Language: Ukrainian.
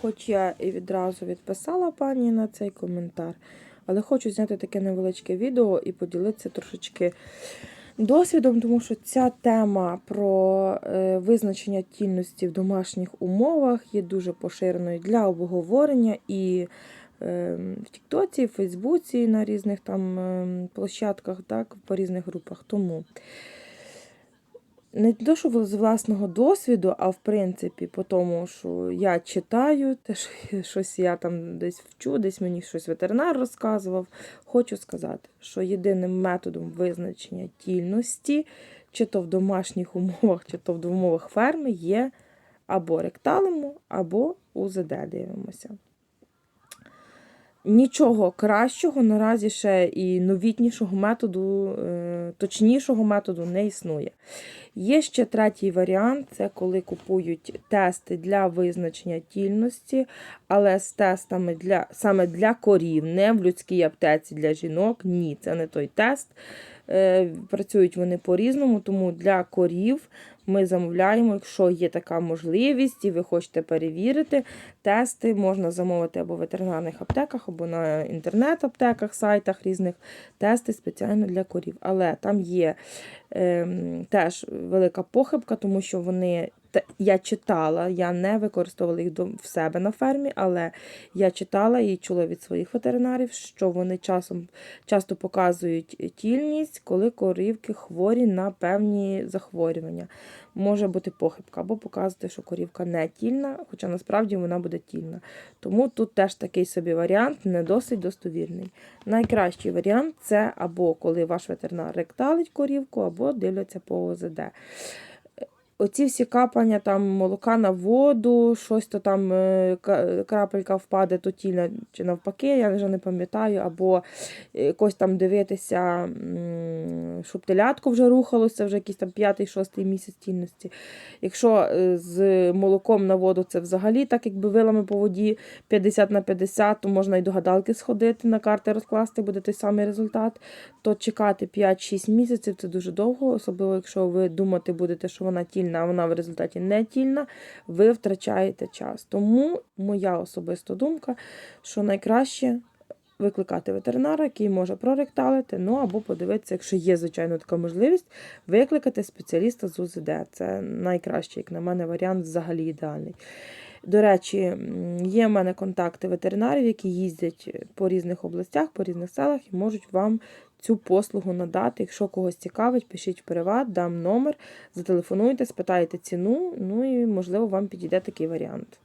хоч я і відразу відписала пані на цей коментар, але хочу зняти таке невеличке відео і поділитися трошечки досвідом, тому що ця тема про е, визначення тільності в домашніх умовах є дуже поширеною для обговорення і е, в Тіктоці, в Фейсбуці на різних там е, площадках, так, по різних групах. Тому не то, що з власного досвіду, а в принципі, по тому, що я читаю, те, що щось я там десь вчу, десь мені щось ветеринар розказував. Хочу сказати, що єдиним методом визначення тільності, чи то в домашніх умовах, чи то в умовах ферми, є або ректалимо, або УЗД дивимося. Нічого кращого наразі ще і новітнішого методу, е, точнішого методу не існує. Є ще третій варіант це коли купують тести для визначення тільності, але з тестами для, саме для корів, не в людській аптеці для жінок. Ні, це не той тест. Е, Працюють вони по-різному, тому для корів ми замовляємо, якщо є така можливість, і ви хочете перевірити, тести можна замовити або в ветеринарних аптеках, або на інтернет-аптеках, сайтах різних тести спеціально для корів. Але там є е, теж велика похибка, тому що вони. Я читала, я не використовувала їх в себе на фермі, але я читала і чула від своїх ветеринарів, що вони часом часто показують тільність, коли корівки хворі на певні захворювання. Може бути похибка, або показувати, що корівка не тільна, хоча насправді вона буде тільна. Тому тут теж такий собі варіант не досить достовірний. Найкращий варіант це або коли ваш ветеринар ректалить корівку, або дивляться по ОЗД. Оці всі капання там молока на воду, щось то там е, крапелька впаде, то тільна чи навпаки, я вже не пам'ятаю, або якось там дивитися, щоб телятко вже рухалося, вже якийсь там п'ятий-шостий місяць тільності. Якщо е, з молоком на воду це взагалі, так якби вилами по воді 50 на 50, то можна і до гадалки сходити, на карти розкласти, буде той самий результат. То чекати 5-6 місяців це дуже довго, особливо якщо ви думати будете, що вона тільна, а вона в результаті не тільна, ви втрачаєте час. Тому моя особиста думка, що найкраще викликати ветеринара, який може проректалити, ну або подивитися, якщо є, звичайно, така можливість, викликати спеціаліста з УЗД. Це найкращий, як на мене, варіант взагалі ідеальний. До речі, є в мене контакти ветеринарів, які їздять по різних областях, по різних селах і можуть вам цю послугу надати. Якщо когось цікавить, пишіть в приват, дам номер, зателефонуйте, спитайте ціну, ну і можливо вам підійде такий варіант.